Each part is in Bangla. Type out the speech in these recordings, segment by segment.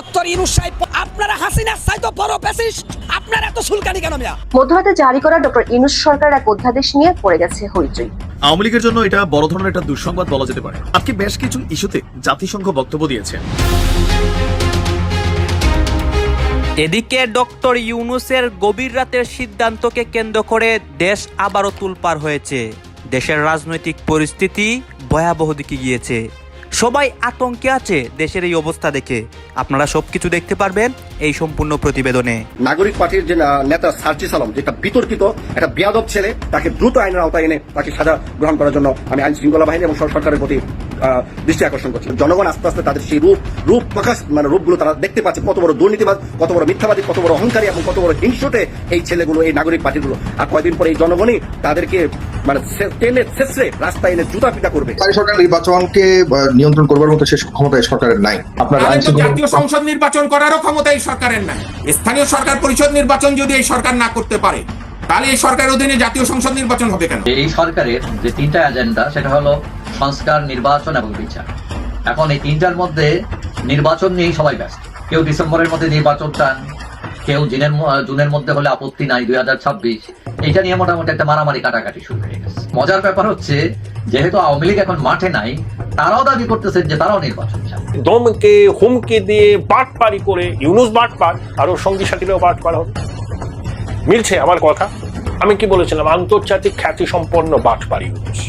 ডক্টর ইনুস সাহেব আপনারা হাসিনার চাইতো বড় বেশিস আপনার এত সুলকানি কেন মিয়া? মধ্যরাতে জারি করা ডক্টর ইনুস সরকার এক অধ্যাদেশ নিয়ে পড়ে গেছে হইচই। আওয়ামী লীগের জন্য এটা বড় ধরনের একটা দুঃসংবাদ বলা যেতে পারে। আজকে বেশ কিছু ইস্যুতে জাতিসংঘ বক্তব্য দিয়েছে এদিকে ডক্টর ইউনুসের গভীর রাতের সিদ্ধান্তকে কেন্দ্র করে দেশ আবারও তুলপার হয়েছে। দেশের রাজনৈতিক পরিস্থিতি ভয়াবহ দিকে গিয়েছে। সবাই আতঙ্কে আছে দেশের এই অবস্থা দেখে। আপনারা সবকিছু দেখতে পারবেন এই সম্পূর্ণ প্রতিবেদনে। নাগরিক পার্টির যে নেতা সার্জিস আলম যেটা বিতর্কিত একটা বেয়াদব ছেলে তাকে দ্রুত আইনের আওতায় এনে তাকে সাজা গ্রহণ করার জন্য আমি আইন শৃঙ্খলা বাহিনী এবং সরকারের প্রতি দৃষ্টি আকর্ষণ করছি। জনগণ আস্তে আস্তে তাদের সেই রূপ রূপ প্রকাশ মানে রূপগুলো তারা দেখতে পাচ্ছে। কত বড় দুর্নীতিবাদ কত বড় মিথ্যাবাদী কত বড় অহংকারী এবং কত বড় হিংসুটে এই ছেলেগুলো এই নাগরিক পার্টিগুলো। আর কয়দিন পরে এই জনগণই তাদেরকে মানে টেনে শেষে রাস্তায় এনে জুতা পিটা করবে। সরকার নির্বাচনকে নিয়ন্ত্রণ করবার মতো শেষ ক্ষমতা সরকারের নাই। আপনার জাতীয় সংসদ নির্বাচন করারও ক্ষমতা এই সরকারের নাই। স্থানীয় সরকার পরিষদ নির্বাচন যদি এই সরকার না করতে পারে তাহলে এই সরকারের অধীনে জাতীয় সংসদ নির্বাচন হবে কেন? এই সরকারের যে তিনটা এজেন্ডা সেটা হলো সংস্কার নির্বাচন এবং বিচার। এখন এই তিনটার মধ্যে নির্বাচন নিয়েই সবাই ব্যস্ত। কেউ ডিসেম্বরের মধ্যে নির্বাচন চান কেউ জুনের জুনের মধ্যে হলে আপত্তি নাই, দুই হাজার ছাব্বিশ। এটা নিয়ে মোটামুটি একটা মারামারি কাটাকাটি শুরু হয়ে গেছে। মজার ব্যাপার হচ্ছে, যেহেতু আওয়ামী লীগ এখন মাঠে নাই, তারাও দাবি করতেছেন যে তারাও নির্বাচন চান দমকে হুমকি দিয়ে বাট বাটপারি করে ইউনুস বাট বাটপার আরও সঙ্গী সাথীরাও বাটপার হবে। মিলছে আমার কথা? আমি কি বলেছিলাম? আন্তর্জাতিক খ্যাতি সম্পন্ন বাটপারি ইউনুস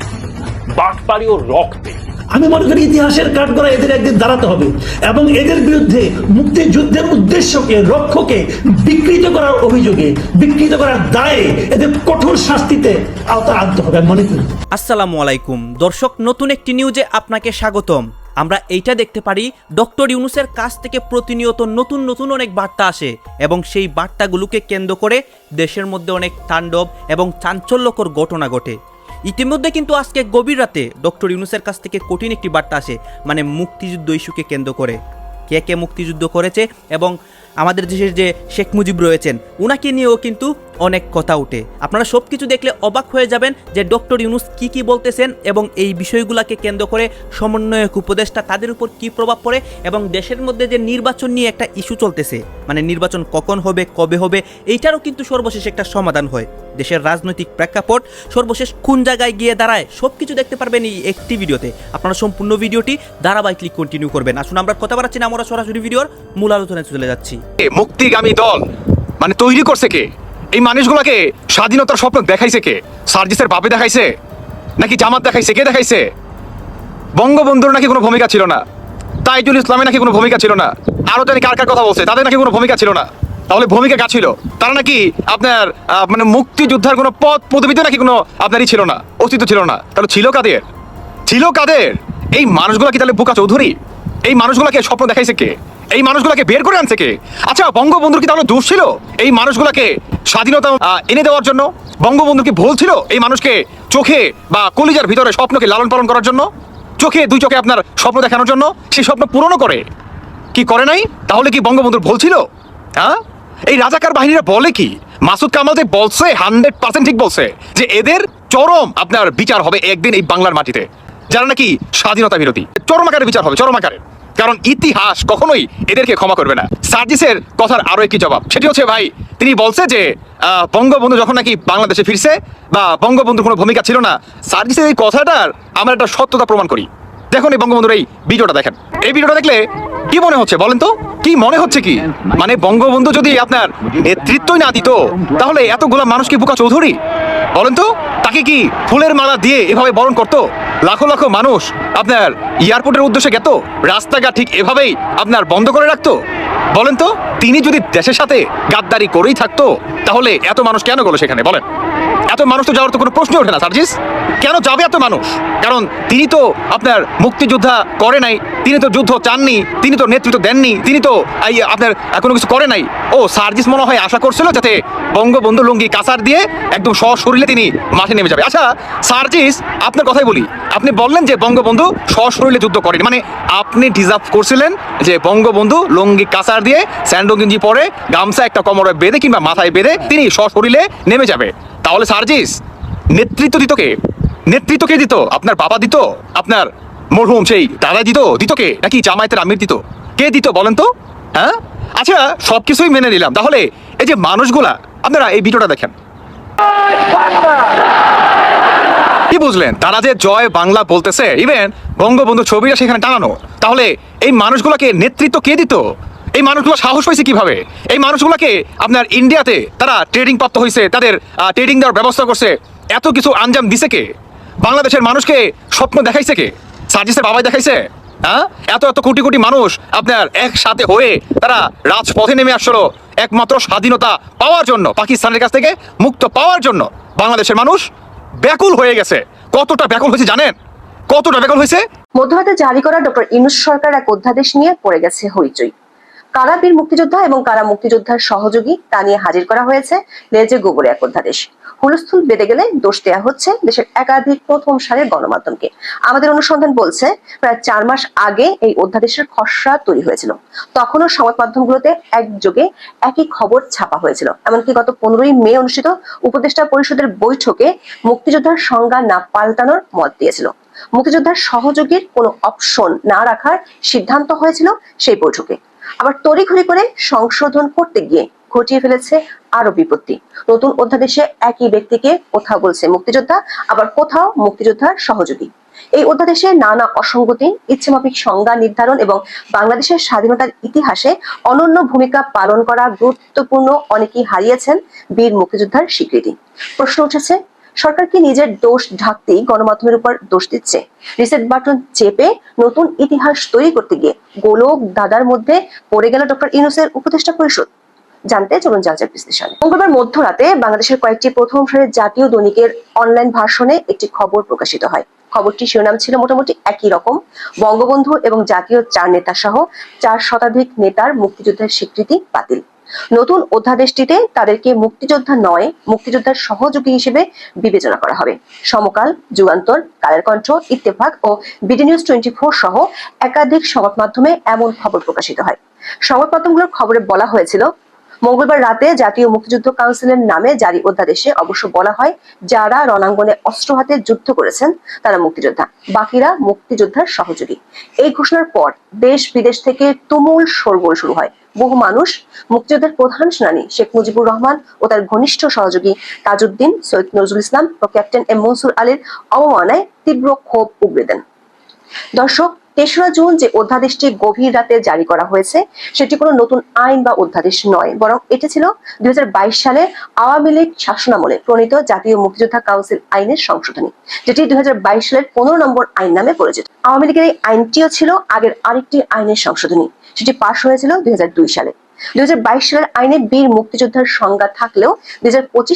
বাটপারি ও রক্তে আমি মনে করি ইতিহাসের কাঠগড়া এদের একদিন দাঁড়াতে হবে। এবং এদের বিরুদ্ধে মুক্তিযুদ্ধের উদ্দেশ্যকে লক্ষ্যকে বিকৃত করার অভিযোগে, বিকৃত করার দায়ে এদের কঠোর শাস্তিতে আওতা আনতে হবে। মনে করি। আসসালামু আলাইকুম। দর্শক, নতুন একটি নিউজে আপনাকে স্বাগতম। আমরা এইটা দেখতে পারি, ডক্টর ইউনুসের কাছ থেকে প্রতিনিয়ত নতুন নতুন অনেক বার্তা আসে এবং সেই বার্তাগুলোকে কেন্দ্র করে দেশের মধ্যে অনেক তাণ্ডব এবং চাঞ্চল্যকর ঘটনা ঘটে। ইতিমধ্যে কিন্তু আজকে গভীর রাতে ডক্টর ইউনুসের কাছ থেকে কঠিন একটি বার্তা আসে মানে মুক্তিযুদ্ধ ইস্যুকে কেন্দ্র করে। কে কে মুক্তিযুদ্ধ করেছে এবং আমাদের দেশের যে শেখ মুজিব রয়েছেন ওনাকে নিয়েও কিন্তু অনেক কথা উঠে আপনারা সব কিছু দেখলে অবাক হয়ে যাবেন যে ডক্টর ইউনুস কি কি বলতেছেন এবং এই বিষয়গুলোকে কেন্দ্র করে সমন্বয়ক উপদেষ্টা তাদের উপর কি প্রভাব পড়ে এবং দেশের মধ্যে যে নির্বাচন নিয়ে একটা ইস্যু চলতেছে মানে নির্বাচন কখন হবে, কবে হবে, এইটারও কিন্তু সর্বশেষ একটা সমাধান হয়। দেশের রাজনৈতিক প্রেক্ষাপট সর্বশেষ কোন জায়গায় গিয়ে দাঁড়ায় সব কিছু দেখতে পারবেন এই একটি ভিডিওতে। আপনারা সম্পূর্ণ ভিডিওটি ধারাবাহিকলি কন্টিনিউ করবেন। আসুন আমরা কথা বাড়াচ্ছি না, আমরা সরাসরি ভিডিওর মূল আলোচনায় চলে যাচ্ছি। মুক্তিগামী দল মানে তৈরি করছে কে? এই মানুষগুলোকে স্বাধীনতার স্বপ্ন দেখাইছে কে? সার্জিসের বাপে দেখাইছে? নাকি জামাত দেখাইছে? কে দেখাইছে? বঙ্গবন্ধুর নাকি কোনো ভূমিকা ছিল না? তাইজুল ইসলামের নাকি কোনো ভূমিকা ছিল না? আরও জানি কার কার কথা বলছে, তাদের নাকি কোনো ভূমিকা ছিল না? তাহলে ভূমিকা কার ছিল? তারা নাকি আপনার মানে মুক্তিযোদ্ধার কোনো পথ পদবিতে নাকি কোনো আপনারই ছিল না, অস্তিত্ব ছিল না? তাহলে ছিল কাদের? ছিল কাদের? এই মানুষগুলো কি তাহলে বুকা চৌধুরী? এই মানুষগুলোকে স্বপ্ন দেখাইছে কে? এই মানুষগুলোকে বের করে আনছে কে? আচ্ছা বঙ্গবন্ধুর কি তাহলে দোষ ছিল? এই মানুষগুলোকে স্বাধীনতা এনে দেওয়ার জন্য? বঙ্গবন্ধু কি ভুল ছিল এই মানুষকে চোখে বা কলিজার ভিতরে স্বপ্নকে লালন পালন করার জন্য? চোখে, দুই চোখে আপনার স্বপ্ন দেখানোর জন্য? সেই স্বপ্ন পূরণও করে। কি করে নাই? তাহলে কি বঙ্গবন্ধুর ভুল ছিল? হ্যাঁ? এই রাজাকার বাহিনীরা বলে কি? মাসুদ কামাল যে বলছে, হান্ড্রেড পার্সেন্ট ঠিক বলছে যে এদের চরম আপনার বিচার হবে একদিন এই বাংলার মাটিতে। যারা নাকি স্বাধীনতা বিরোধী। চরম আকারে বিচার হবে, চরম আকারে। কারণ ইতিহাস কখনোই এদেরকে ক্ষমা করবে না। সার্জিসের কথার আরও একটি জবাব। সেটি হচ্ছে, ভাই, তিনি বলছে যে বঙ্গবন্ধু যখন নাকি বাংলাদেশে ফিরছে বা বঙ্গবন্ধুর কোনো ভূমিকা ছিল না, সার্জিসের এই কথাটার আমরা একটা সত্যতা প্রমাণ করি। দেখুন এই বঙ্গবন্ধুর এই ভিডিওটা দেখেন। এই ভিডিওটা দেখলে কি মনে হচ্ছে বলেন তো? কি মনে হচ্ছে কি? মানে বঙ্গবন্ধু যদি আপনার নেতৃত্বই না দিত, তাহলে এত এতগুলা মানুষ কি বুকা চৌধুরী? বলেন তো, তাকে কি ফুলের মালা দিয়ে এভাবে বরণ করতো? লাখো লাখো মানুষ আপনার এয়ারপোর্টের উদ্দেশ্যে গেত, রাস্তাঘাট ঠিক এভাবেই আপনার বন্ধ করে রাখতো? বলেন তো, তিনি যদি দেশের সাথে গাদ্দারি করেই থাকতো, তাহলে এত মানুষ কেন গেল সেখানে? বলেন। এত মানুষ তো যাওয়ার তো কোনো প্রশ্নই ওঠে না, সার্জিস। কেন যাবে এত মানুষ? কারণ তিনি তো আপনার মুক্তিযোদ্ধা করে নাই, তিনি তো যুদ্ধ চাননি, তিনি তো নেতৃত্ব দেননি, তিনি তো এই আপনার কোনো কিছু করে নাই। ও, সার্জিস মনে হয় আশা করছিল যাতে বঙ্গবন্ধু লুঙ্গি কাসার দিয়ে একদম সশরীরে তিনি মাঠে নেমে যাবে। আচ্ছা সার্জিস, আপনার কথাই বলি। আপনি বললেন যে বঙ্গবন্ধু সশরীরে যুদ্ধ করেন। মানে আপনি ডিজার্ভ করছিলেন যে বঙ্গবন্ধু লুঙ্গি কাসার দিয়ে স্যান্ডো গেঞ্জি পরে গামছা একটা কোমরে বেঁধে কিংবা মাথায় বেঁধে তিনি সশরীরে নেমে যাবে। তাহলে সার্জিস, নেতৃত্ব দিত কে? নেতৃত্ব কে দিত? আপনার বাবা দিত? আপনার মরহুম সেই দাদা দিত? দিত কে? নাকি জামায়াতের আমির দিত? কে দিত বলেন তো? হ্যাঁ? আচ্ছা সবকিছুই মেনে নিলাম। তাহলে এই যে মানুষগুলা, আপনারা এই ভিডিওটা দেখেন। কি বুঝলেন? তারা যে জয় বাংলা বলতেছে ইভেন বঙ্গবন্ধু ছবিটা সেখানে টানানো তাহলে এই মানুষগুলোকে নেতৃত্ব কে দিত? এই মানুষগুলো সাহস পাইছে কীভাবে? এই মানুষগুলোকে আপনার ইন্ডিয়াতে তারা ট্রেডিং প্রাপ্ত হয়েছে তাদের ট্রেডিং দেওয়ার ব্যবস্থা করছে। এত কিছু আঞ্জাম দিছে কে? বাংলাদেশের মানুষকে স্বপ্ন দেখাইছে কে? সার্জিসের বাবাই দেখাইছে? হ্যাঁ? এত এত কোটি কোটি মানুষ আপনার একসাথে হয়ে তারা রাজপথে নেমে আসলো, একমাত্র স্বাধীনতা পাওয়ার জন্য, পাকিস্তানের কাছ থেকে মুক্ত পাওয়ার জন্য। বাংলাদেশের মানুষ ব্যাকুল হয়ে গেছে। কতটা ব্যাকুল হয়েছে জানেন? কতটা ব্যাকুল হয়েছে? মধ্যরাতে জারি করা ডক্টর ইনুস সরকার এক অধ্যাদেশ নিয়ে পড়ে গেছে হইচই। কারা বীর মুক্তিযোদ্ধা এবং কারা মুক্তিযোদ্ধার সহযোগী তা নিয়ে হাজির করা হয়েছে লেজে গোবরে এক অধ্যাদেশ হুলস্থুল বেড়ে গেলে দোষ দেওয়া হচ্ছে দেশের একাধিক প্রথম সারের গণমাধ্যমকে। আমাদের অনুসন্ধান বলছে, প্রায় চার মাস আগে এই অধ্যাদেশের খসড়া তৈরি হয়েছিল। তখনও সংবাদ মাধ্যমগুলোতে একযোগে একই খবর ছাপা হয়েছিল। এমনকি গত পনেরোই মে অনুষ্ঠিত উপদেষ্টা পরিষদের বৈঠকে মুক্তিযোদ্ধার সংজ্ঞা না পাল্টানোর মত দিয়েছিল। মুক্তিযোদ্ধার সহযোগীর কোনো অপশন না রাখার সিদ্ধান্ত হয়েছিল সেই বৈঠকে। আবার তড়িঘড়ি করে সংশোধন করতে গিয়ে ঘটিয়ে ফেলেছে আরও বিপত্তি। নতুন অধ্যাদেশে একই ব্যক্তিকে কোথাও বলছে মুক্তিযোদ্ধা, আবার কোথাও মুক্তিযোদ্ধার সহযোগী। এই অধ্যাদেশে নানা অসঙ্গতি, ইচ্ছেমাফিক সংজ্ঞা নির্ধারণ এবং বাংলাদেশের স্বাধীনতার ইতিহাসে অনন্য ভূমিকা পালন করা গুরুত্বপূর্ণ অনেকেই হারিয়েছেন বীর মুক্তিযোদ্ধার স্বীকৃতি। প্রশ্ন উঠেছে সরকার কি নিজের দোষ ঢাকতেই গণমাধ্যমের উপর দোষ দিচ্ছে? রিসেট বাটন চেপে নতুন ইতিহাস তৈরি করতে গিয়ে গোলক দাদার মধ্যে পড়ে গেল ডক্টর ইনুসের উপদেষ্টা পরিষদ। জানতে চলুন যাক বিশ্লেষণে। মঙ্গলবার মধ্যরাতে বাংলাদেশের কয়েকটি প্রথম শ্রেণির জাতীয় দৈনিকের অনলাইন ভাষণে একটি খবর প্রকাশিত হয়। খবরটি শিরোনাম ছিল মোটামুটি একই রকম। বঙ্গবন্ধু এবং জাতীয় চার নেতা সহ চার শতাধিক নেতার মুক্তিযুদ্ধের স্বীকৃতি বাতিল। নতুন অধ্যাদেশটিতে তাদেরকে মুক্তিযোদ্ধা নয়, মুক্তিযোদ্ধার সহযোগী হিসেবে বিবেচনা করা হবে। সমকাল, যুগান্তর, কালের কণ্ঠ, ইত্তেফাক ও বিডি নিউজ টোয়েন্টি ফোর সহ একাধিক সংবাদ মাধ্যমে এমন খবর প্রকাশিত হয়। সংবাদ মাধ্যমগুলোর খবরে বলা হয়েছিল মঙ্গলবার রাতে জাতীয় মুক্তিযুদ্ধ কাউন্সিলের নামে জারি অধ্যাদেশে অবশ্য বলা হয়, যারা রণাঙ্গনে অস্ত্র হাতে যুদ্ধ করেছেন, তারা মুক্তিযোদ্ধা। বাকিরা মুক্তিযোদ্ধার সহযোগী। এই ঘোষণার পর দেশ বিদেশ থেকে তুমুল শোরগোল শুরু হয়। বহু মানুষ, মুক্তিযুদ্ধের প্রধান সেনানী শেখ মুজিবুর রহমান ও তার ঘনিষ্ঠ সহযোগী তাজউদ্দিন, সৈয়দ নজরুল ইসলাম ও ক্যাপ্টেন এম মনসুর আলীর অবমাননায় তীব্র ক্ষোভ উগড়ে দেন। দর্শক তেসরা জুন যে অধ্যাদেশটি গভীর রাতে জারি করা হয়েছে, সেটি কোনো নতুন আইন বা অধ্যাদেশ নয়, বরং এটি ছিল দুই হাজার বাইশ সালে আওয়ামী লীগ শাসনামলে প্রণীত জাতীয় মুক্তিযোদ্ধা কাউন্সিল আইনের সংশোধনী, যেটি দুই হাজার বাইশ সালের পনেরো নম্বর আইন নামে পরিচিত। আওয়ামী লীগের এই আইনটিও ছিল আগের আরেকটি আইনের সংশোধনী, সেটি পাশ হয়েছিল দুই হাজার দুই সালে। দুই সালের আইনে বীর মুক্তিযোদ্ধার সংজ্ঞা থাকলেও দুই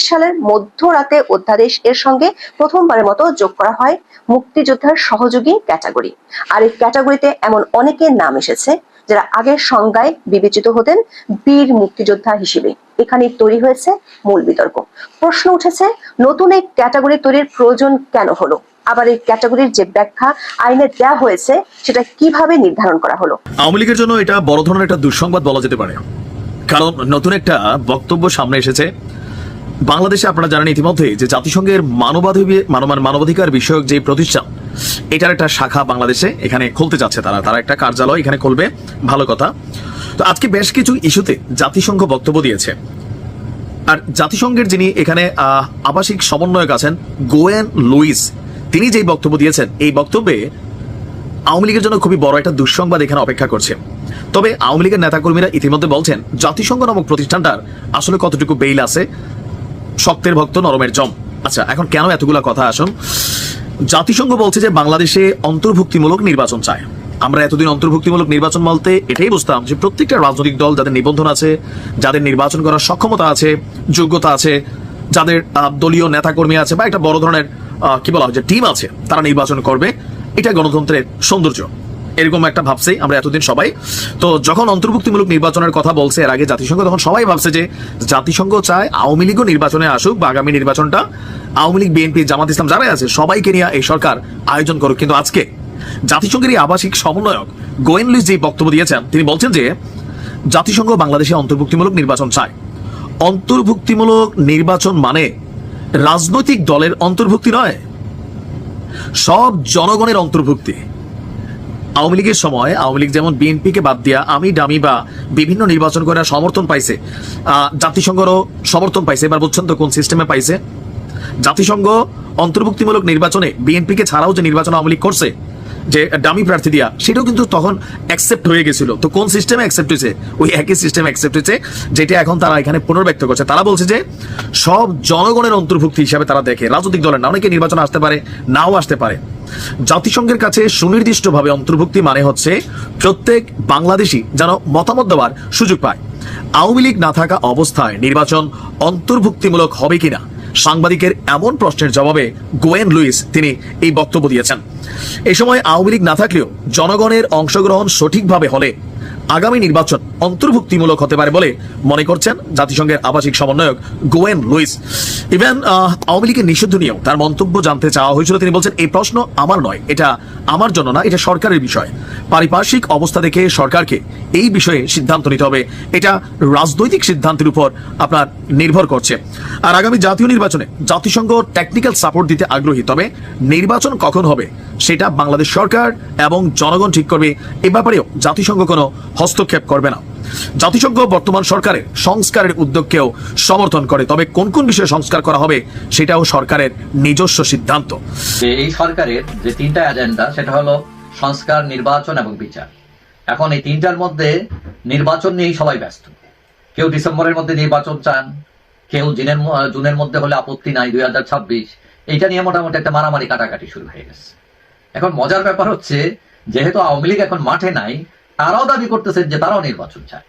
সালের মধ্যরাতে অধ্যাদেশ এর সঙ্গে প্রথমবারের মতো যোগ করা হয় মুক্তিযোদ্ধার সহযোগী ক্যাটাগরি। আর এই ক্যাটাগরিতে এমন অনেকের নাম এসেছে যারা আগের সংজ্ঞায় বিবেচিত হতেন বীর মুক্তিযোদ্ধা হিসেবে। এখানে তৈরি হয়েছে মূল বিতর্ক। প্রশ্ন উঠেছে, নতুন এই ক্যাটাগরি তৈরির প্রয়োজন কেন হলো? আবার এই ক্যাটাগরির যে ব্যাখ্যা আইনে দেওয়া হয়েছে, সেটা কীভাবে নির্ধারণ করা হলো? আওয়ামী লীগের জন্য এটা বড় ধরনের একটা দুঃসংবাদ বলা যেতে পারে। কারণ নতুন একটা বক্তব্য সামনে এসেছে। বাংলাদেশে আপনারা জানেন ইতিমধ্যে যে জাতিসংঘের মানবাধিকার মানব- মানবাধিকার বিষয়ক যে প্রতিষ্ঠান, এটার একটা শাখা বাংলাদেশে এখানে খুলতে যাচ্ছে তারা। তারা একটা কার্যালয় এখানে খুলবে। ভালো কথা। তো আজকে বেশ কিছু ইস্যুতে জাতিসংঘ বক্তব্য দিয়েছে। আর জাতিসংঘের যিনি এখানে আবাসিক সমন্বয়ক আছেন গোয়েন লুইস তিনি যেই বক্তব্য দিয়েছেন, এই বক্তব্যে আওয়ামী লীগের জন্য খুবই বড় একটা দুঃসংবাদ এখানে অপেক্ষা করছে। তবে আওয়ামী লীগের নেতাকর্মীরা ইতিমধ্যে বলছেন, জাতিসংঘ নামক প্রতিষ্ঠানটার আসলে কতটুকু বেইল আছে? শক্তের ভক্ত, নরমের জম। আচ্ছা এখন কেন এতগুলা কথা? আসুন। জাতিসংঘ বলছে যে বাংলাদেশে অন্তর্ভুক্তিমূলক নির্বাচন চায়। আমরা এতদিন অন্তর্ভুক্তিমূলক নির্বাচন বলতে এটাই বুঝতাম যে প্রত্যেকটা রাজনৈতিক দল যাদের নিবন্ধন আছে, যাদের নির্বাচন করার সক্ষমতা আছে, যোগ্যতা আছে, যাদের দলীয় নেতাকর্মী আছে বা একটা বড় ধরনের কি বলা হয়, যে টিম আছে, তারা নির্বাচন করবে, এটা গণতন্ত্রের সৌন্দর্য। এরকম একটা ভাবছে আমরা এতদিন সবাই। তো যখন অন্তর্ভুক্তিমূলক নির্বাচনের কথা বলছে, এর আগে জাতিসংঘ, তখন সবাই ভাবছে যে জাতিসংঘ চায় আওয়ামী লীগও নির্বাচনে আসুক বা আগামী নির্বাচনটা। আওয়ামী লীগ, বিএনপি, জামাত ইসলাম যারাই আছে, সবাইকে নিয়ে এই সরকার আয়োজন করুক। কিন্তু আজকে জাতিসংঘের এই আবাসিক সমন্বয়ক গোয়েন লুইস যে বক্তব্য দিয়েছেন, তিনি বলছেন যে জাতিসংঘ বাংলাদেশে অন্তর্ভুক্তিমূলক নির্বাচন চায়। অন্তর্ভুক্তিমূলক নির্বাচন মানে রাজনৈতিক দলের অন্তর্ভুক্তি নয়, সব জনগণের অন্তর্ভুক্তি। আওয়ামী লীগের সময় আওয়ামী লীগ যেমন বিএনপিকে বাদ দিয়া আমি ডামি বা বিভিন্ন নির্বাচন করে সমর্থন পাইছে জাতিসংঘরও সমর্থন পাইছে, এবার বলছেন তো কোন সিস্টেমে পাইছে। জাতিসংঘ অন্তর্ভুক্তিমূলক নির্বাচনে বিএনপিকে ছাড়াও যে নির্বাচন আওয়ামী লীগ করছে যে ডামি প্রার্থী দিয়া, সেটাও কিন্তু তখন অ্যাকসেপ্ট হয়ে গেছিল। তো কোন সিস্টেমে অ্যাকসেপ্ট হয়েছে? ওই একই সিস্টেমে অ্যাকসেপ্ট হয়েছে, যেটা এখন তারা এখানে পুনর্ব্যক্ত করছে। তারা বলছে যে, সব জনগণের অন্তর্ভুক্তি হিসাবে তারা দেখে, রাজনৈতিক দলের না, অনেকে নির্বাচন আসতে পারে, নাও আসতে পারে। জাতিসংঘের কাছে সুনির্দিষ্টভাবে অন্তর্ভুক্তি মানে হচ্ছে, প্রত্যেক বাংলাদেশি যেন মতামত দেওয়ার সুযোগ পায়। আওয়ামী লীগ না থাকা অবস্থায় নির্বাচন অন্তর্ভুক্তিমূলক হবে কিনা? সাংবাদিকের এমন প্রশ্নের জবাবে গোয়েন লুইস তিনি এই বক্তব্য দিয়েছেন। এই সময় আওয়ামী লীগ না থাকলেও জনগণের অংশগ্রহণ সঠিকভাবে হলে আগামী নির্বাচন অন্তর্ভুক্তিমূলক হতে পারে বলে মনে করছেন জাতিসংঘের আবাসিক সমন্বয়ক গোয়েন লুইস। ইভেন আওয়ামী লীগের নিষিদ্ধ নিয়েও তার মন্তব্য জানতে চাওয়া হয়েছিল। তিনি বলছেন, এই প্রশ্ন আমার নয়, এটা আমার জন্য না, এটা সরকারের বিষয়। পারিপার্শ্বিক অবস্থা দেখে সরকারকে এই বিষয়ে সিদ্ধান্ত নিতে হবে। এটা রাজনৈতিক সিদ্ধান্তের উপর আপনার নির্ভর করছে। আর আগামী জাতীয় নির্বাচনে জাতিসংঘ টেকনিক্যাল সাপোর্ট দিতে আগ্রহী, তবে নির্বাচন কখন হবে সেটা বাংলাদেশ সরকার এবং জনগণ ঠিক করবে। এ ব্যাপারেও জাতিসংঘ কোনো হস্তক্ষেপ করবে না। জাতিসংঘ বর্তমান সরকারের সংস্কারের উদ্যোগকেও সমর্থন করে, তবে কোন কোন বিষয়ে সংস্কার করা হবে সেটাও সরকারের নিজস্ব সিদ্ধান্ত। এই সরকারের যে তিনটা এজেন্ডা সেটা হলো সংস্কার, নির্বাচন এবং বিচার। এখন এই তিনটার মধ্যে নির্বাচন নিয়েই সবাই ব্যস্ত। কেউ ডিসেম্বরের মধ্যে নির্বাচন চান, কেউ জুনের জুনের মধ্যে হলে আপত্তি নাই দুই হাজার ছাব্বিশ। এইটা নিয়ে মোটামুটি একটা মারামারি কাটাকাটি শুরু হয়ে গেছে। এখন মজার ব্যাপার হচ্ছে, যেহেতু আওয়ামী লীগ এখন মাঠে নাই তারাও দাবি করতেছে যে তারাও নির্বাচন চায়।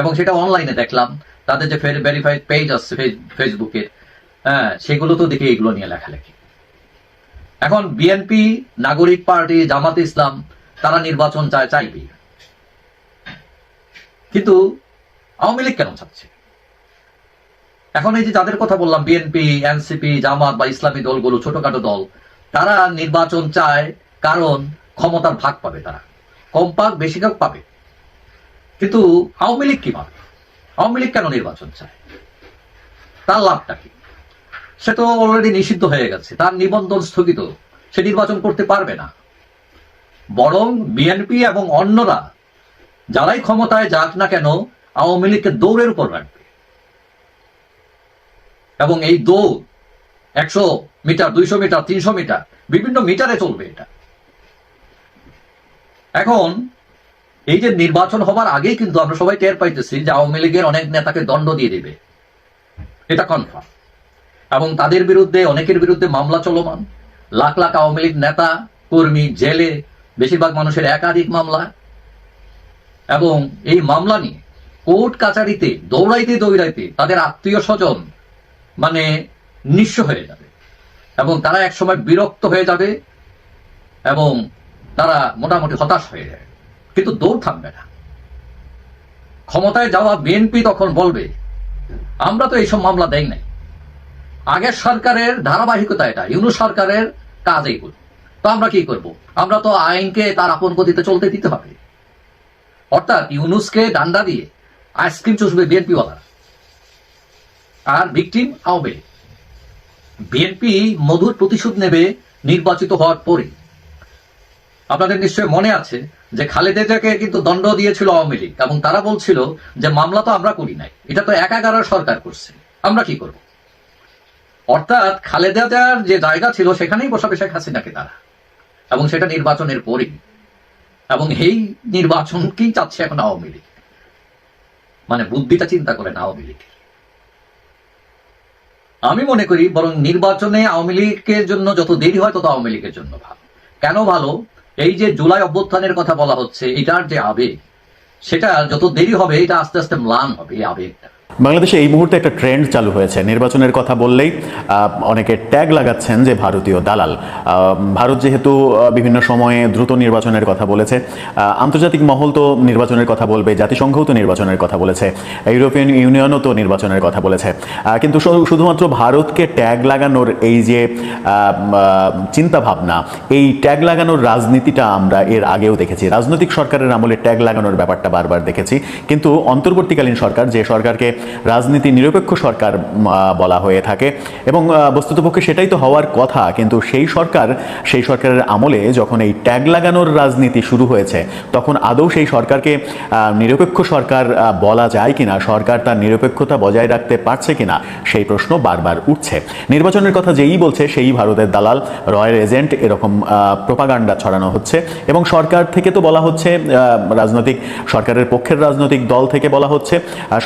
এবং সেটা অনলাইনে দেখলাম, তাদের যে ভেরিফাইড পেজ আছে ফেসবুকের হ্যাঁ সেগুলো তো দেখে এগুলো নিয়ে লেখালেখি। এখন বিএনপি নাগরিক পার্টি, জামাত ইসলাম, তারা নির্বাচন চায় চাইবে কিন্তু আওয়ামী লীগ কেন চাচ্ছে? এখন এই যে যাদের কথা বললাম বিএনপি এনসিপি জামাত বা ইসলামী দলগুলো, ছোটখাটো দল, তারা নির্বাচন চায় কারণ ক্ষমতার ভাগ পাবে তারা। কম পাক বেশি কাক পাবে। কিন্তু আওয়ামী লীগ কি পাবে আওয়ামী লীগ কেন নির্বাচন চায়? তার লাভটা কি? সে তো অলরেডি নিষিদ্ধ হয়ে গেছে। তার নিবন্ধন স্থগিত। সে নির্বাচন করতে পারবে না। বরং বিএনপি এবং অন্যরা যারাই ক্ষমতায় যাক না কেন, আওয়ামী লীগকে দৌড়ের উপর রাখবে। এবং এই দৌড় একশো মিটার, দুইশো মিটার, তিনশো মিটার, বিভিন্ন মিটারে চলবে এটা। এখন এই যে নির্বাচন হবার আগেই কিন্তু আমরা সবাই টের পাইতেছি যে আওয়ামী লীগের অনেক নেতাকে দণ্ড দিয়ে দিবে। এটা কনফার্ম এবং তাদের বিরুদ্ধে, অনেকের বিরুদ্ধে মামলা চলমান। লাখ লাখ আওয়ামী লীগ নেতা, কর্মী, জেলে, বেশিরভাগ মানুষের একাধিক মামলা। এবং এই মামলা নিয়ে কোর্ট কাচারিতে দৌড়াইতে দৌড়াইতে তাদের আত্মীয় স্বজন মানে নিঃস্ব হয়ে যাবে। এবং তারা একসময় বিরক্ত হয়ে যাবে। এবং তারা মোটামুটি হতাশ হয়ে যায়। কিন্তু দৌড় থামবে না। ক্ষমতায় যাওয়া বিএনপি তখন বলবে, আমরা তো এইসব মামলা দেই নাই। আগের সরকারের ধারাবাহিকতা এটা ইউনু সরকারের কাজ এইগুলো তো আমরা কি করব? আমরা তো আইনকে তার আপন গতিতে চলতে দিতে হবে। অর্থাৎ ইউনুসকে ডান্ডা দিয়ে আইসক্রিম চুষবে বিএনপি ওয়ালা আর ভিকটিম লীগ। বিএনপি মধুর প্রতিশোধ নেবে নির্বাচিত হওয়ার পরে আপনাদের নিশ্চয় মনে আছে যে খালেদাকে কিন্তু দণ্ড দিয়েছিল আওয়ামী লীগ, এবং তারা বলছিল যে মামলা তো আমরা করি নাই। এটা তো একাগারের সরকার করছে। আমরা কি করব? অর্থাৎ খালেদার যে জায়গা ছিল, সেখানেই বসাবে শেখ হাসিনাকে তারা, এবং সেটা নির্বাচনের পরেই। এবং এই নির্বাচনকেই চাচ্ছে এখন আওয়ামী লীগ? মানে বুদ্ধিটা চিন্তা করেন আওয়ামী লীগ। আমি মনে করি বরং নির্বাচনে আওয়ামী লীগের জন্য যত দেরি হয়, তত আওয়ামী লীগের জন্য ভালো। কেন ভালো? এই যে জুলাই অভ্যুত্থানের কথা বলা হচ্ছে, এটার যে আবেগ, সেটা যত দেরি হবে, এটা আস্তে আস্তে ম্লান হবে এই আবেগটা। বাংলাদেশে এই মুহূর্তে একটা ট্রেন্ড চালু হয়েছে। নির্বাচনের কথা বললেই অনেকে ট্যাগ লাগাচ্ছেন যে ভারতীয় দালাল। ভারত যেহেতু বিভিন্ন সময়ে দ্রুত নির্বাচনের কথা বলেছে আন্তর্জাতিক মহল তো নির্বাচনের কথা বলবে, জাতিসংঘও তো নির্বাচনের কথা বলেছে, ইউরোপিয়ান ইউনিয়নও তো নির্বাচনের কথা বলেছে। কিন্তু শুধুমাত্র ভারতকে ট্যাগ লাগানোর এই যে চিন্তা ভাবনা এই ট্যাগ লাগানোর রাজনীতিটা আমরা এর আগেও দেখেছি। রাজনৈতিক সরকারের আমলে ট্যাগ লাগানোর ব্যাপারটা বারবার দেখেছি। কিন্তু অন্তর্বর্তীকালীন সরকার, যে সরকারকে রাজনীতি নিরপেক্ষ সরকার বলা হয়ে থাকে। এবং বস্তুতপক্ষে সেটাই তো হওয়ার কথা, কিন্তু সেই সরকার, সেই সরকারের আমলে যখন এই ট্যাগ লাগানোর রাজনীতি শুরু হয়েছে, তখন আদৌ সেই সরকারকে নিরপেক্ষ সরকার বলা যায় কিনা, সরকার তার নিরপেক্ষতা বজায় রাখতে পারছে কিনা, সেই প্রশ্ন বারবার উঠছে। নির্বাচনের কথা যেই বলছে, সেই ভারতের দালাল রয়্যাল এজেন্ট, এরকম প্রোপাগান্ডা ছড়ানো হচ্ছে। এবং সরকার থেকে তো বলা হচ্ছে রাজনৈতিক, সরকারের পক্ষের রাজনৈতিক দল থেকে বলা হচ্ছে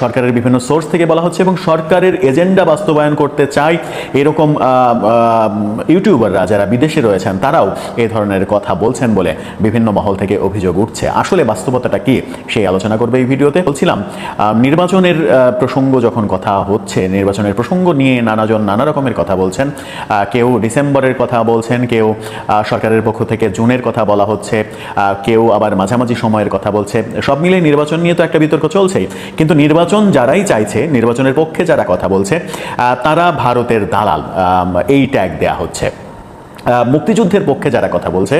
সরকারের বিভিন্ন সোর্স থেকে বলা হচ্ছে এবং সরকারের এজেন্ডা বাস্তবায়ন করতে চায় এরকম ইউটিউবাররা যারা বিদেশে রয়েছেন, তারাও এ ধরনের কথা বলছেন বলে বিভিন্ন মহল থেকে অভিযোগ উঠছে। আসলে বাস্তবতাটা কি সেই আলোচনা করবে এই ভিডিওতে। বলছিলাম নির্বাচনের প্রসঙ্গ যখন কথা হচ্ছে, নির্বাচনের প্রসঙ্গ নিয়ে নানাজন নানা রকমের কথা বলছেন কেউ ডিসেম্বরের কথা বলছেন, কেউ সরকারের পক্ষ থেকে জুনের কথা বলা হচ্ছে কেউ আবার মাঝামাঝি সময়ের কথা বলছে। সব মিলে নির্বাচন নিয়ে তো একটা বিতর্ক চলছেই। কিন্তু নির্বাচন যারাই চাইছে নির্বাচনের পক্ষে যারা কথা বলছে তারা ভারতের দালাল এই ট্যাগ দেয়া হচ্ছে। মুক্তিযুদ্ধের পক্ষে যারা কথা বলছে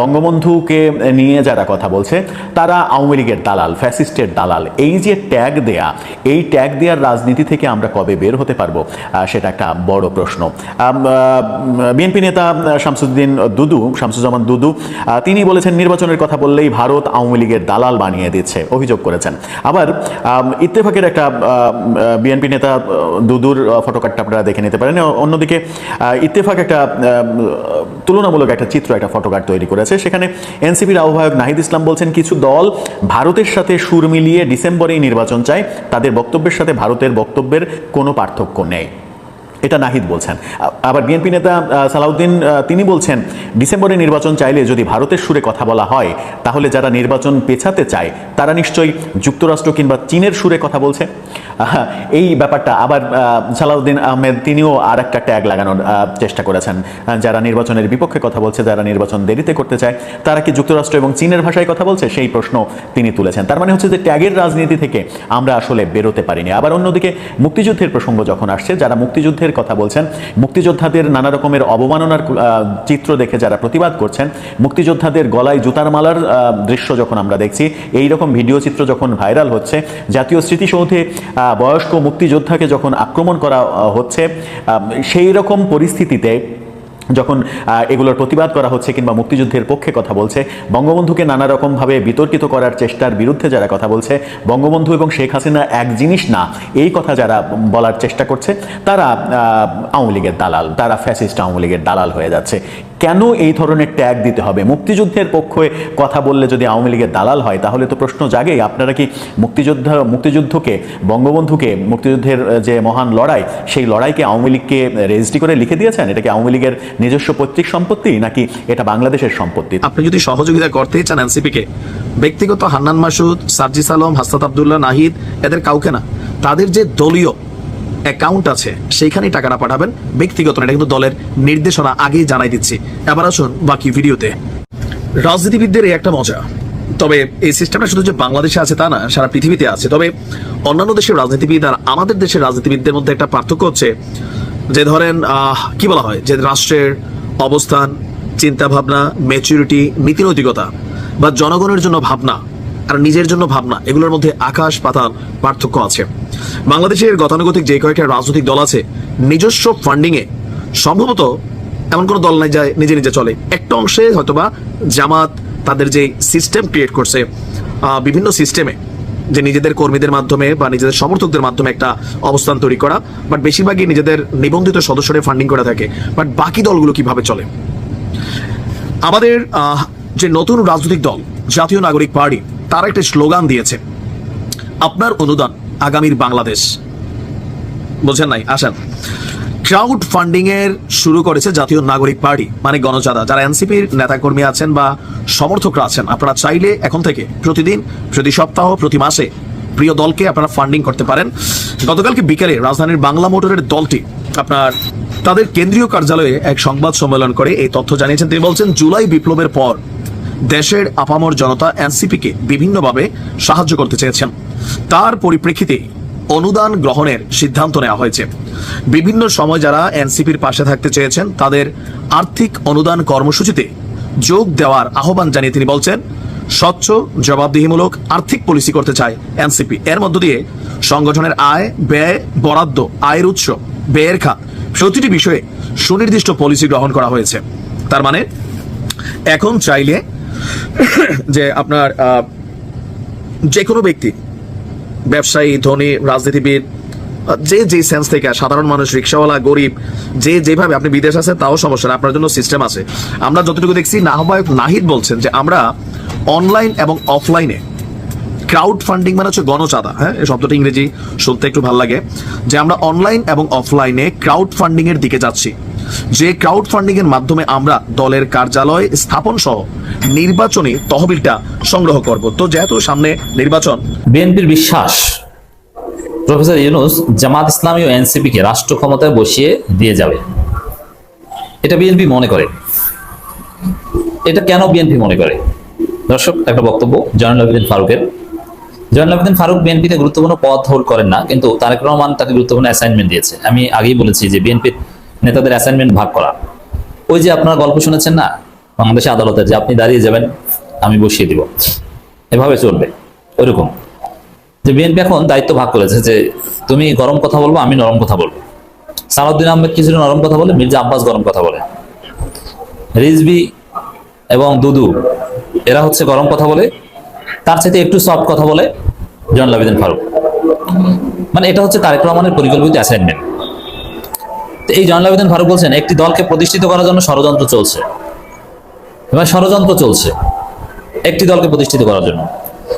বঙ্গবন্ধুকে নিয়ে যারা কথা বলছে, তারা আওয়ামী লীগের দালাল, ফ্যাসিস্টের দালাল। এই যে ট্যাগ দেয়া, এই ট্যাগ দেওয়ার রাজনীতি থেকে আমরা কবে বের হতে পারব সেটা একটা বড় প্রশ্ন। বিএনপি নেতা শামসুদ্দিন দুদু, শামসুজ্জামান দুদু তিনি বলেছেন, নির্বাচনের কথা বললেই ভারত আওয়ামী লীগের দালাল বানিয়ে দিচ্ছে, অভিযোগ করেছেন। আবার ইত্তেফাকের একটা বিএনপি নেতা দুদুর ফটোকার্ডটা আপনারা দেখে নিতে পারেন। অন্যদিকে ইত্তেফাক একটা তুলনামূলক একটা চিত্র, একটা ফটোকার্ড তৈরি করেছে। সেখানে এনসিপির আহ্বায়ক নাহিদ ইসলাম বলছেন, কিছু দল ভারতের সাথে সুর মিলিয়ে ডিসেম্বরেই নির্বাচন চায়। তাদের বক্তব্যের সাথে ভারতের বক্তব্যের কোনো পার্থক্য নেই। এটা নাহিদ বলছেন। আবার বিএনপি নেতা সালাউদ্দিন তিনি বলছেন, ডিসেম্বরে নির্বাচন চাইলে যদি ভারতের সুরে কথা বলা হয়, তাহলে যারা নির্বাচন পেছাতে চায়, তারা নিশ্চয়ই যুক্তরাষ্ট্র কিংবা চীনের সুরে কথা বলছে। এই ব্যাপারটা আবার সালাউদ্দিন আহমেদ, তিনিও আর একটা ট্যাগ লাগানোর চেষ্টা করেছেন। যারা নির্বাচনের বিপক্ষে কথা বলছে, যারা নির্বাচন দেরিতে করতে চায়, তারা কি যুক্তরাষ্ট্র এবং চীনের ভাষায় কথা বলছে? সেই প্রশ্ন তিনি তুলেছেন। তার মানে হচ্ছে যে ট্যাগের রাজনীতি থেকে আমরা আসলে বেরোতে পারিনি। আবার অন্যদিকে মুক্তিযুদ্ধের প্রসঙ্গ যখন আসছে, যারা মুক্তিযুদ্ধের কথা বলছেন। মুক্তিযোদ্ধাদের নানা রকমের অবমাননার চিত্র দেখে যারা প্রতিবাদ করছেন, মুক্তিযোদ্ধাদের গলায় জুতার মালার দৃশ্য যখন আমরা দেখছি, এই রকম ভিডিও চিত্র যখন ভাইরাল হচ্ছে, জাতীয় স্মৃতিসৌধে বয়স্ক মুক্তিযোদ্ধাকে যখন আক্রমণ করা হচ্ছে সেই রকম পরিস্থিতিতে যখন এগুলোর প্রতিবাদ করা হচ্ছে কিংবা মুক্তিযুদ্ধের পক্ষে কথা বলছে, বঙ্গবন্ধুকে নানা রকমভাবে বিতর্কিত করার চেষ্টার বিরুদ্ধে যারা কথা বলছে, বঙ্গবন্ধু এবং শেখ হাসিনা এক জিনিস না, এই কথা যারা বলার চেষ্টা করছে, তারা আওয়ামী লীগের দালাল, তারা ফ্যাসিস্ট আওয়ামী লীগের দালাল হয়ে যাচ্ছে। কেন এই ধরনের ট্যাগ দিতে হবে? মুক্তিযুদ্ধের পক্ষে কথা বললে যদি আওয়ামী লীগের দালাল হয়, তাহলে তো প্রশ্ন জাগেই। আপনারা কি মুক্তিযুদ্ধ, মুক্তিযুদ্ধকে, বঙ্গবন্ধুকে, মুক্তিযুদ্ধের যে মহান লড়াই, সেই লড়াইকে আওয়ামী লীগকে রেজিস্ট্রি করে লিখে দিয়েছেন? এটা কি আওয়ামী লীগের নিজস্ব পৈতৃক সম্পত্তি, নাকি এটা বাংলাদেশের সম্পত্তি? আপনি যদি সহযোগিতা করতে চান এনসিপিকে, ব্যক্তিগত হান্নান মাসুদ, সার্জিস আলম, হাসনাত আবদুল্লাহ নাহিদ, এদের কাউকে না। তাদের যে দলীয় অ্যাকাউন্ট আছে, সেইখানেই টাকাটা পাঠাবেন। ব্যক্তিগত এটা কিন্তু দলের নির্দেশনা আগেই জানাই দিচ্ছি। এবার আসুন বাকি ভিডিওতে। রাজনীতিবিদদের এই একটা মজা। তবে এই সিস্টেমটা শুধু যে বাংলাদেশে আছে তা না, সারা পৃথিবীতে আছে। তবে অন্যান্য দেশের রাজনীতিবিদ আর আমাদের দেশের রাজনীতিবিদদের মধ্যে একটা পার্থক্য হচ্ছে যে ধরেন কি বলা হয়? যে রাষ্ট্রের অবস্থান চিন্তা ভাবনা ম্যাচুরিটি নীতি নৈতিকতা বা জনগণের জন্য ভাবনা। আর নিজের জন্য ভাবনা, এগুলোর মধ্যে আকাশ পাতাল পার্থক্য আছে। বাংলাদেশের গতানুগতিক যে কয়েকটা রাজনৈতিক দল আছে, নিজস্ব ফান্ডিং এ সম্ভবত এমন কোনো দল নাই যায় নিজে নিজে চলে। একটা অংশে হয়তোবা জামাত তাদের যে সিস্টেম ক্রিয়েট করছে বিভিন্ন সিস্টেমে যে নিজেদের কর্মীদের মাধ্যমে বা নিজেদের সমর্থকদের মাধ্যমে একটা অবস্থান তৈরি করা বাট বেশিরভাগই নিজেদের নিবন্ধিত সদস্যদের ফান্ডিং করা থাকে। বাট বাকি দলগুলো কীভাবে চলে? আমাদের যে নতুন রাজনৈতিক দল, জাতীয় নাগরিক পার্টি তারা একটা স্লোগান দিয়েছে। আপনার অনুদান আগামীর বাংলাদেশ। বুঝছেন নাই? আসেন। ক্রাউড ফান্ডিং এর শুরু করেছে জাতীয় নাগরিক পার্টি মানে গণজাদা। যারা এনসিপির নেতাকর্মী আছেন বা সমর্থকরা আছেন, আপনারা চাইলে এখন থেকে প্রতিদিন, প্রতি সপ্তাহ, প্রতি মাসে প্রিয় দলকে আপনারা ফান্ডিং করতে পারেন। গতকালকে বিকেলে রাজধানীর বাংলা মোটরের দলটি আপনার তাদের কেন্দ্রীয় কার্যালয়ে এক সংবাদ সম্মেলন করে এই তথ্য জানিয়েছেন। তিনি বলছেন, জুলাই বিপ্লবের পর দেশের আপামর জনতা এনসিপিকে বিভিন্নভাবে সাহায্য করতে চেয়েছেন। তার পরিপ্রেক্ষিতে অনুদান গ্রহণের সিদ্ধান্ত নেওয়া হয়েছে। বিভিন্ন সময় যারা এনসিপির পাশে থাকতে চেয়েছেন, তাদের আর্থিক অনুদান কর্মসূচিতে যোগ দেওয়ার আহ্বান জানিয়ে তিনি বলছেন, স্বচ্ছ, জবাবদিহিমূলক আর্থিক পলিসি করতে চায় এনসিপি। এর মধ্য দিয়ে সংগঠনের আয়, ব্যয়, বরাদ্দ, আয়ের উৎস, ব্যয়ের খাত, প্রতিটি বিষয়ে সুনির্দিষ্ট পলিসি গ্রহণ করা হয়েছে। তার মানে এখন চাইলে যে আপনার যে কোনো ব্যক্তি, ব্যবসায়ী, ধনী, রাজনীতিবিদ, যে যে সেন্স থেকে, সাধারণ মানুষ, রিক্সাওয়ালা, গরিব, যে, যেভাবে আপনি বিদেশ আছে তাও সমস্যা না, আপনার জন্য সিস্টেম আছে। আমরা যতটুকু দেখছি, নাহবায়ক নাহিদ বলছেন যে, আমরা অনলাইন এবং অফলাইনে ক্রাউড ফান্ডিং মানে হচ্ছে গণচাঁদা হ্যাঁ? এই শব্দটা ইংরেজি শুনতে একটু ভালো লাগে। যে আমরা অনলাইন এবং অফলাইনে ক্রাউড ফান্ডিং এর দিকে যাচ্ছি। যে ক্রাউড ফান্ডিং এর মাধ্যমে আমরা দলের কার্যালয় স্থাপন সহ নির্বাচনী তহবিলটা সংগ্রহ করব। তো যেহেতু সামনে নির্বাচন, বিএনপির বিশ্বাস, প্রফেসর ইউনুস জামাত ইসলামী ও এনসিপিকে রাষ্ট্র ক্ষমতায় বসিয়ে দিয়ে যাবে। এটা বিএনপি মনে করে। এটা কেন বিএনপি মনে করে? দর্শক, একটা বক্তব্য, জয়নুল আবেদিন ফারুকের। জয়নুল আবেদিন ফারুক বিএনপিতে গুরুত্বপূর্ণ পদ হোল্ড করেন না, কিন্তু তারেক রহমান তাকে গুরুত্বপূর্ণ অ্যাসাইনমেন্ট দিয়েছে। আমি আগেই বলেছি যে বিএনপির নেতাদের অ্যাসাইনমেন্ট ভাগ করা। ওই যে আপনারা গল্প শুনেছেন না? বাংলাদেশে আদালতের যে আপনি দাঁড়িয়ে যাবেন, আমি বসিয়ে দিব। এভাবে চলবে। ওইরকম। যে বিএনপি এখন দায়িত্ব ভাগ করেছে যে, তুমি গরম কথা বলব, আমি নরম কথা বলব। সালাউদ্দিন আহমেদ কিছুটা নরম কথা বলে, মির্জা আব্বাস গরম কথা বলে। রিজবি এবং দুদু, এরা হচ্ছে গরম কথা বলে, তার সাথে একটু সফট কথা বলে, জন লাবিদিন ফারুক। মানে এটা হচ্ছে তারেক রহমানের পরিকল্পিত অ্যাসাইনমেন্ট এই জন লাবিদিন ফারুক বলছেন, একটি দলকে প্রতিষ্ঠিত করার জন্য ষড়যন্ত্র চলছে। এবার ষড়যন্ত্র চলছে, একটি দলকে প্রতিষ্ঠিত করার জন্য।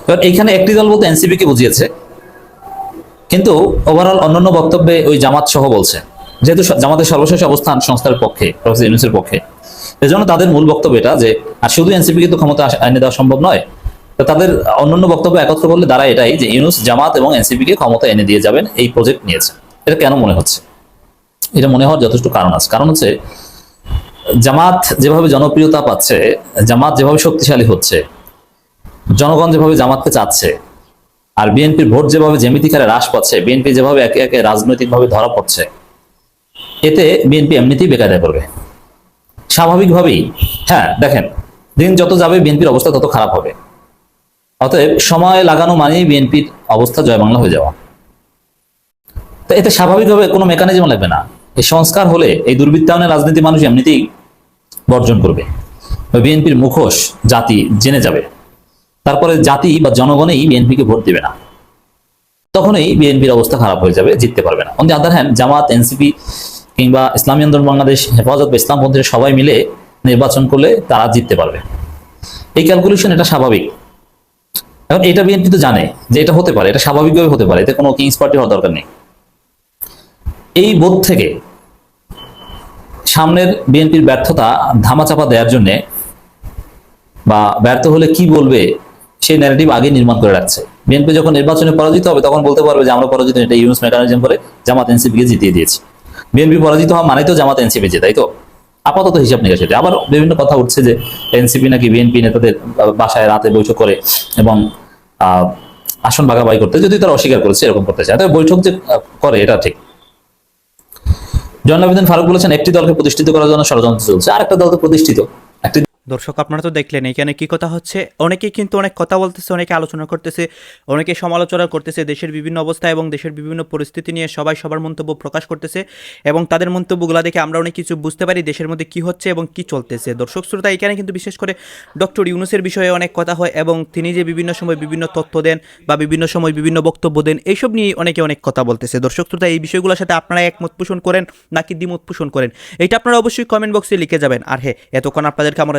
এবার এইখানে একটি দল বলতে এনসিপি কে বুঝিয়েছে, কিন্তু ওভারঅল অন্যান্য বক্তব্যে ওই জামাত সহ বলছে, যেহেতু জামাতের সর্বশেষ অবস্থান সংস্থার পক্ষে প্রফেসর ইউনুসের পক্ষে। এজন্য তাদের মূল বক্তব্য এটা যে, আর শুধু এনসিপি কে তো ক্ষমতা এনে দেওয়া সম্ভব নয়, তো তাদের অন্যান্য বক্তব্য একত্র করলে দাঁড়ায় এটাই যে ইউনুস, জামাত এবং এনসিপি কে ক্ষমতা এনে দিয়ে যাবেন, এই প্রজেক্ট নিয়েছে। এটা কেন মনে হচ্ছে? এটা মনে হওয়ার যথেষ্ট কারণ আছে। কারণ হচ্ছে, জামাত যেভাবে জনপ্রিয়তা পাচ্ছে, জামাত যেভাবে শক্তিশালী হচ্ছে, জনগণ যেভাবে জামাতকে চাচ্ছে, আর বিএনপির ভোট যেভাবে জ্যামিতিক হারে হ্রাস পাচ্ছে, বিএনপি যেভাবে একে একে রাজনৈতিকভাবে ধরা পড়ছে, এতে বিএনপি এমনিতেই বেকায়দায় পড়বে। স্বাভাবিকভাবেই হ্যাঁ দেখেন, দিন যত যাবে বিএনপির অবস্থা তত খারাপ হবে। অতএব সময় লাগানো মানেই বিএনপির অবস্থা জয় বাংলা হয়ে যাওয়া। তো এতে স্বাভাবিকভাবে কোনো মেকানিজম লাগবে না। এই সংস্কার হলে এই দুর্বৃত্তায়নের রাজনীতি মানুষ এমনিতেই বর্জন করবে। বিএনপির মুখোশ জাতি জেনে যাবে। তারপরে জাতি বা জনগণেই বিএনপিকে ভোট দেবে না। তখনই বিএনপির অবস্থা খারাপ হয়ে যাবে, জিততে পারবে না। On the other hand, Jamaat, NCP কিংবা ইসলামী আন্দোলন, বাংলাদেশ, হেফাজত বা ইসলামপন্থীরা সবাই মিলে নির্বাচন করলে তারা জিততে পারবে। এই ক্যালকুলেশন এটা স্বাভাবিক। এখন এটা বিএনপি তো জানে যে এটা হতে পারে, এটা স্বাভাবিকভাবে হতে পারে। এতে কোনো কিংস পার্টি হওয়ার দরকার নেই। এই বোধ থেকে সামনের বিএনপির ব্যর্থতা ধামাচাপা দেওয়ার জন্যে বা ব্যর্থ হলে কি বলবে সেই ন্যারেটিভ আগে নির্মাণ করে রাখছে। বিএনপি যখন নির্বাচনে পরাজিত হবে, তখন বলতে পারবে যে আমরা পরাজিত, এটা ইউনুস মেকানিজম করে জামাত এনসিপিকে জিতিয়ে দিয়েছি। বিএনপি পরাজিত হওয়া মানে তো জামাত এনসিপি যে, তাই তো? আপাতত হিসাব নিকাশ এটা। আবার বিভিন্ন কথা উঠছে যে এনসিপি নাকি বিএনপি নেতাদের বাসায় রাতে বৈঠক করে এবং আসন ভাগাভাগি করতে। যদি তারা অস্বীকার করেছে, এরকম করতে চায়। তবে বৈঠক যে করে, এটা ঠিক। জনবিদিন ফারুক বলেছেন, একটি দলকে প্রতিষ্ঠিত করার জন্য ষড়যন্ত্র চলছে। আর একটা দল তো প্রতিষ্ঠিত। দর্শক, আপনারা তো দেখলেন, এখানে কি কথা হচ্ছে? অনেকেই কিন্তু অনেক কথা বলতেছে, অনেকে আলোচনা করতেছে, অনেকে সমালোচনা করতেছে দেশের বিভিন্ন অবস্থা এবং দেশের বিভিন্ন পরিস্থিতি নিয়ে সবাই সবার মন্তব্য প্রকাশ করতেছে এবং তাদের মন্তব্যগুলো দেখে আমরা অনেক কিছু বুঝতে পারি দেশের মধ্যে কি হচ্ছে এবং কি চলতেছে। দর্শক, শ্রোতা, এখানে কিন্তু বিশেষ করে ডক্টর ইউনুসের বিষয়ে অনেক কথা হয় এবং তিনি যে বিভিন্ন সময় বিভিন্ন তথ্য দেন বা বিভিন্ন সময় বিভিন্ন বক্তব্য দেন, এইসব নিয়ে অনেকে অনেক কথা বলতেছে। দর্শক, শ্রোতা, এই বিষয়গুলোর সাথে আপনারা একমত পোষণ করেন নাকি দ্বিমত পোষণ করেন? এটা আপনারা অবশ্যই কমেন্ট বক্সে লিখে যাবেন। আর হ্যাঁ এতক্ষণ আপনাদেরকে আমরা